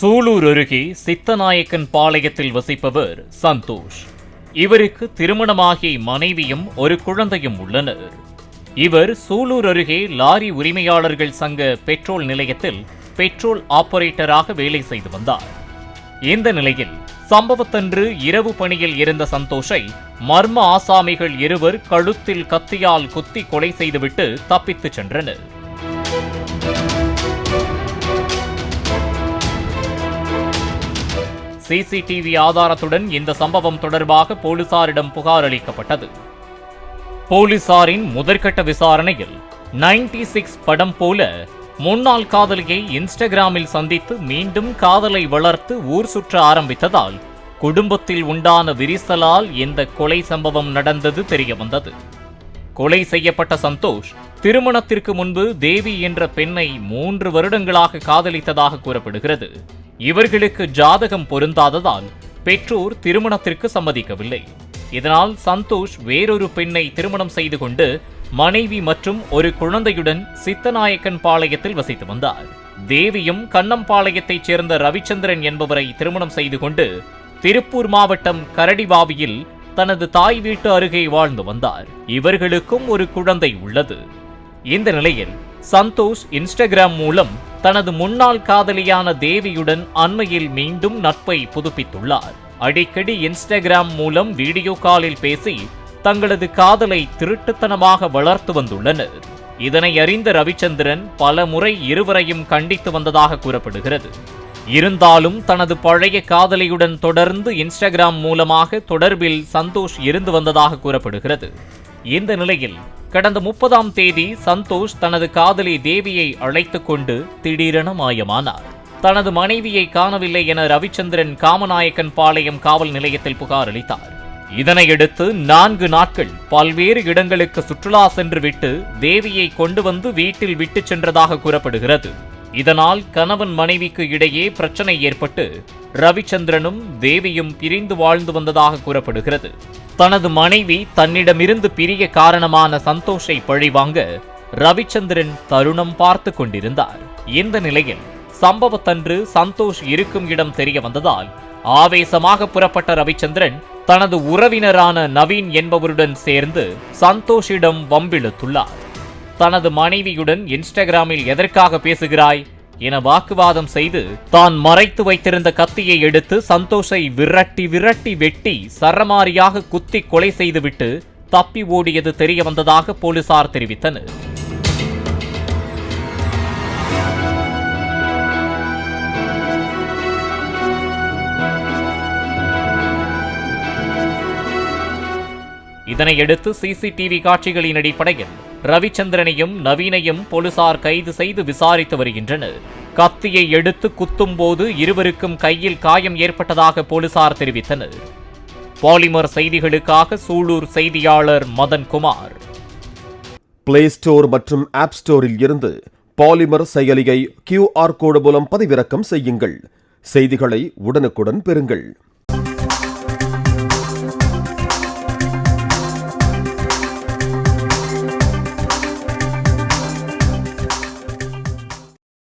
சூலூர் அருகே சித்தநாயக்கன் பாளையத்தில் வசிப்பவர் சந்தோஷ். இவருக்கு திருமணமாகி மனைவியும் ஒரு குழந்தையும் உள்ளனர். இவர் சூலூர் அருகே லாரி உரிமையாளர்கள் சங்க பெட்ரோல் நிலையத்தில் பெட்ரோல் ஆபரேட்டராக வேலை செய்து வந்தார். இந்த நிலையில் சம்பவத்தன்று இரவு பணியில் இருந்த சந்தோஷை மர்ம ஆசாமிகள் இருவர் கழுத்தில் கத்தியால் குத்தி கொலை செய்துவிட்டு தப்பித்துச் சென்றனர். சிசிடிவி ஆதாரத்துடன் இந்த சம்பவம் தொடர்பாக போலீசாரிடம் புகார் அளிக்கப்பட்டது. போலீசாரின் முதற்கட்ட விசாரணையில் 96 சிக்ஸ் படம் போல முன்னாள் காதலியை இன்ஸ்டாகிராமில் சந்தித்து மீண்டும் காதலை வளர்த்து ஊர் சுற்ற ஆரம்பித்ததால் குடும்பத்தில் உண்டான விரிசலால் இந்த கொலை சம்பவம் நடந்தது தெரியவந்தது. கொலை செய்யப்பட்ட சந்தோஷ் திருமணத்திற்கு முன்பு தேவி என்ற பெண்ணை மூன்று வருடங்களாக காதலித்ததாக கூறப்படுகிறது. இவர்களுக்கு ஜாதகம் பொருந்தாததால் பெற்றோர் திருமணத்திற்கு சம்மதிக்கவில்லை. இதனால் சந்தோஷ் வேறொரு பெண்ணை திருமணம் செய்து கொண்டு மனைவி மற்றும் ஒரு குழந்தையுடன் சித்தநாயக்கன் பாளையத்தில் வசித்து வந்தார். தேவியும் கண்ணம்பாளையத்தைச் சேர்ந்த ரவிச்சந்திரன் என்பவரை திருமணம் செய்து கொண்டு திருப்பூர் மாவட்டம் கரடிவாவியில் தனது தாய் வீட்டு அருகே வாழ்ந்து வந்தார். இவர்களுக்கும் ஒரு குழந்தை உள்ளது. இந்த நிலையில் சந்தோஷ் இன்ஸ்டாகிராம் மூலம் தனது முன்னாள் காதலியான தேவியுடன் அண்மையில் மீண்டும் நட்பை புதுப்பித்துள்ளார். அடிக்கடி இன்ஸ்டாகிராம் மூலம் வீடியோ காலில் பேசி தங்களது காதலை திருட்டுத்தனமாக வளர்த்து வந்துள்ளனர். இதனை அறிந்த ரவிச்சந்திரன் பல முறை இருவரையும் கண்டித்து வந்ததாக கூறப்படுகிறது. இருந்தாலும் தனது பழைய காதலியுடன் தொடர்ந்து இன்ஸ்டாகிராம் மூலமாக தொடர்பில் சந்தோஷ் இருந்து வந்ததாக கூறப்படுகிறது. இந்த நிலையில் கடந்த முப்பதாம் தேதி சந்தோஷ் தனது காதலி தேவியை அழைத்து கொண்டு திடீரென மாயமானார். தனது மனைவியை காணவில்லை என ரவிச்சந்திரன் காமநாயக்கன் பாளையம் காவல் நிலையத்தில் புகார் அளித்தார். இதனையடுத்து நான்கு நாட்கள் பல்வேறு இடங்களுக்கு சுற்றுலா சென்றுவிட்டு தேவியை கொண்டு வந்து வீட்டில் விட்டு சென்றதாக கூறப்படுகிறது. இதனால் கணவன் மனைவிக்கு இடையே பிரச்சனை ஏற்பட்டு ரவிச்சந்திரனும் தேவியும் பிரிந்து வாழ்ந்து வந்ததாக கூறப்படுகிறது. தனது மனைவி தன்னிடமிருந்து பிரிய காரணமான சந்தோஷை பழிவாங்க ரவிச்சந்திரன் தருணம் பார்த்து கொண்டிருந்தார். இந்த நிலையில் சம்பவத்தன்று சந்தோஷ் இருக்கும் இடம் தெரிய வந்ததால் ஆவேசமாக புறப்பட்ட ரவிச்சந்திரன் தனது உறவினரான நவீன் என்பவருடன் சேர்ந்து சந்தோஷிடம் வம்பிழுத்துள்ளார். தனது மனைவியுடன் இன்ஸ்டாகிராமில் எதற்காக பேசுகிறாய்? என வாக்குவாதம் செய்து தான் மறைத்து வைத்திருந்த கத்தியை எடுத்து சந்தோஷை விரட்டி விரட்டி வெட்டி சரமாரியாக குத்தி கொலை செய்துவிட்டு தப்பி ஓடியது தெரிய வந்ததாக போலீசார் தெரிவித்தனர். இதனையடுத்து சிசிடிவி காட்சிகளின் அடிப்படையில் ரவிச்சந்திரனையும் நவீனையும் போலீசார் கைது செய்து விசாரித்து வருகின்றனர். கத்தியை எடுத்து குத்தும்போது இருவருக்கும் கையில் காயம் ஏற்பட்டதாக போலீசார் தெரிவித்தனர். பாலிமர் செய்திகளுக்காக சூலூர் செய்தியாளர் மதன்குமார். பிளே ஸ்டோர் மற்றும் ஆப் ஸ்டோரில் இருந்து பாலிமர் செயலியை கியூஆர் கோடு மூலம் பதிவிறக்கம் செய்யுங்கள். செய்திகளை உடனுக்குடன் பெறுங்கள்.